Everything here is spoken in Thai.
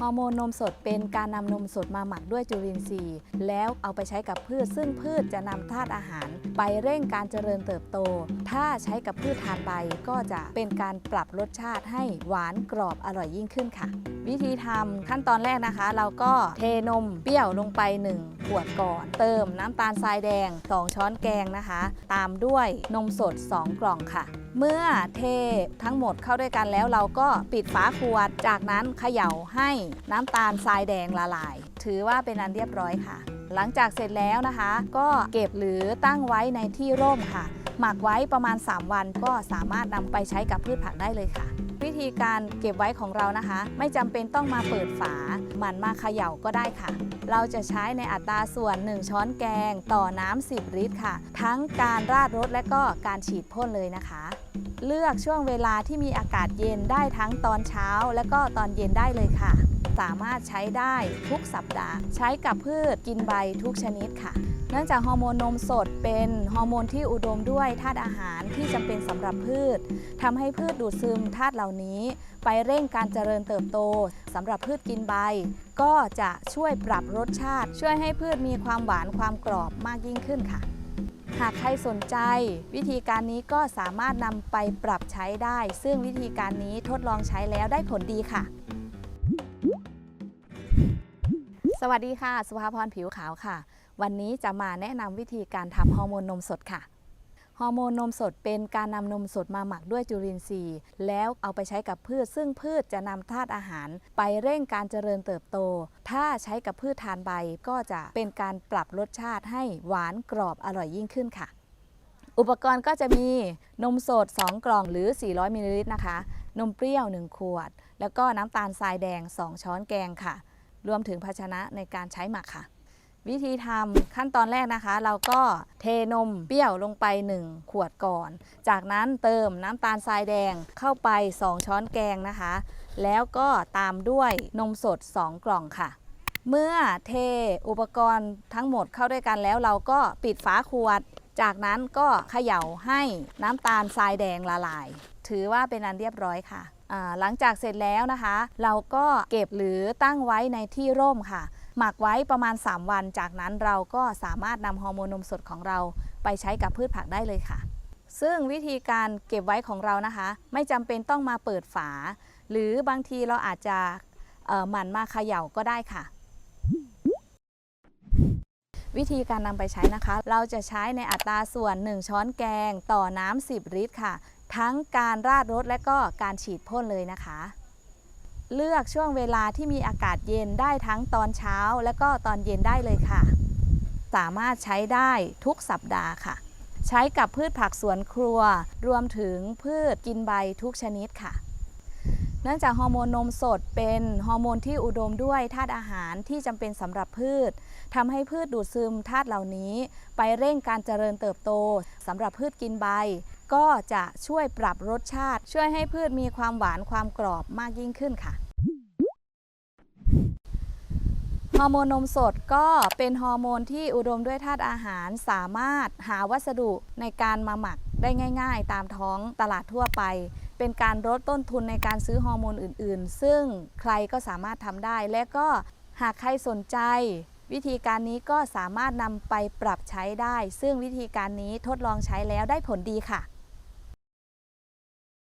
ฮอร์โมนนมสดเป็นการนำนมสดมาหมักด้วยจุลินทรีย์ แล้วเอาไปใช้กับพืช ซึ่งพืชจะนำธาตุอาหาร ไปเร่งการเจริญเติบโต ถ้าใช้กับพืชทานใบก็จะเป็นการปรับรสชาติให้หวานกรอบอร่อยยิ่งขึ้นค่ะ วิธีทำขั้นตอนแรกนะคะ เราก็เทนมเปรี้ยวลงไป 1 ขวดก่อน เติมน้ำตาลทรายแดง 2 ช้อนแกงนะคะ ตามด้วยนมสด 2 กล่องค่ะ เมื่อเททั้งหมดเข้าด้วยกันแล้วเราก็ปิดฝาขวด จากนั้นเขย่าให้น้ำตาลทรายแดงละลาย ถือว่าเป็นอันเรียบร้อยค่ะ หลังจากเสร็จแล้วนะคะ ก็เก็บหรือตั้งไว้ในที่ร่มค่ะ หมักไว้ประมาณ 3 วันก็สามารถนำไปใช้กับพืชผักได้เลยค่ะ วิธีการเก็บไว้ของเรานะคะ ไม่จำเป็นต้องมาเปิดฝาหมันมาเขย่าก็ได้ค่ะ เราจะใช้ในอัตราส่วน 1 ช้อนแกงต่อน้ำ10 ลิตรค่ะ ทั้งการราดรสและก็การฉีดพ่นเลยนะคะ เลือกช่วงเวลาที่มีอากาศเย็นได้ทั้งตอนเช้า และก็ตอนเย็นได้เลยค่ะ สามารถใช้ได้ทุกสัปดาห์ ใช้กับพืชกินใบทุกชนิดค่ะ เนื่องจากฮอร์โมนนมสดเป็นฮอร์โมนที่อุดมด้วยธาตุอาหารที่จำเป็นสำหรับพืชทำให้พืชดูดซึมธาตุเหล่านี้ ไปเร่งการเจริญเติบโตสำหรับพืชกินใบ ก็จะช่วยปรับรสชาติ ช่วยให้พืชมีความหวานความกรอบมากยิ่งขึ้นค่ะหากใครสนใจ วิธีการนี้ก็สามารถนำไปปรับใช้ได้ ซึ่งวิธีการนี้ทดลองใช้แล้วได้ผลดีค่ะ สวัสดีค่ะ สุภาพรผิวขาวค่ะ วันนี้จะมาแนะนำวิธีการทำฮอร์โมนนมสดค่ะฮอร์โมนนมสดเป็นการนำนมสดมาหมักด้วยจุลินทรีย์ แล้วเอาไปใช้กับพืช ซึ่งพืชจะนำธาตุอาหาร ไปเร่งการเจริญเติบโต ถ้าใช้กับพืชทานใบก็จะเป็นการปรับรสชาติให้หวานกรอบอร่อยยิ่งขึ้นค่ะ อุปกรณ์ก็จะมีนมสด 2 กล่องหรือ 400มิลลิลิตรนะคะ นมเปรี้ยว 1 ขวด แล้วก็น้ำตาลทรายแดง 2 ช้อนแกงค่ะ รวมถึงภาชนะในการใช้หมักค่ะ วิธีทำขั้นตอนแรกนะคะ เราก็เทนมเปรี้ยวลงไป 1 ขวดก่อน จากนั้นเติมน้ำตาลทรายแดงเข้าไป 2 ช้อนแกงนะคะ แล้วก็ตามด้วยนมสด 2 กล่องค่ะเมื่อเทอุปกรณ์ทั้งหมดเข้าด้วยกันแล้วเราก็ปิดฝาขวด จากนั้นก็เขย่าให้น้ำตาลทรายแดงละลาย ถือว่าเป็นอันเรียบร้อยค่ะ หลังจากเสร็จแล้วนะคะ เราก็เก็บหรือตั้งไว้ในที่ร่มค่ะ หมักไว้ประมาณ 3 วัน จากนั้นเราก็สามารถนำฮอร์โมนนมสดของเราไปใช้กับพืชผักได้เลยค่ะ ซึ่งวิธีการเก็บไว้ของเรานะคะ ไม่จำเป็นต้องมาเปิดฝา หรือบางทีเราอาจจะหมั่นมาเขย่าก็ได้ค่ะ วิธีการนำไปใช้นะคะ เราจะใช้ในอัตราส่วน 1 ช้อนแกง ต่อน้ำ10 ลิตรค่ะ ทั้งการราดรสและก็การฉีดพ่นเลยนะคะ เลือกช่วงเวลาที่มีอากาศเย็นได้ทั้งตอนเช้า และก็ตอนเย็นได้เลยค่ะ สามารถใช้ได้ทุกสัปดาห์ค่ะ ใช้กับพืชผักสวนครัว รวมถึงพืชกินใบทุกชนิดค่ะเนื่องจากฮอร์โมนนมสดเป็นฮอร์โมนที่อุดมด้วยธาตุอาหารที่จำเป็นสำหรับพืชทำให้พืชดูดซึมธาตุเหล่านี้ ไปเร่งการเจริญเติบโตสำหรับพืชกินใบ ก็จะช่วยปรับรสชาติ ช่วยให้พืชมีความหวานความกรอบมากยิ่งขึ้นค่ะฮอร์โมนนมสดก็เป็นฮอร์โมนที่อุดมด้วยธาตุอาหารสามารถหาวัสดุในการมาหมักได้ง่าย ๆ ตามท้องตลาดทั่วไป เป็นการลดต้นทุนในการซื้อฮอร์โมนอื่น ๆ ซึ่งใครก็สามารถทำได้ และก็หากใครสนใจ วิธีการนี้ก็สามารถนำไปปรับใช้ได้ ซึ่งวิธีการนี้ทดลองใช้แล้วได้ผลดีค่ะ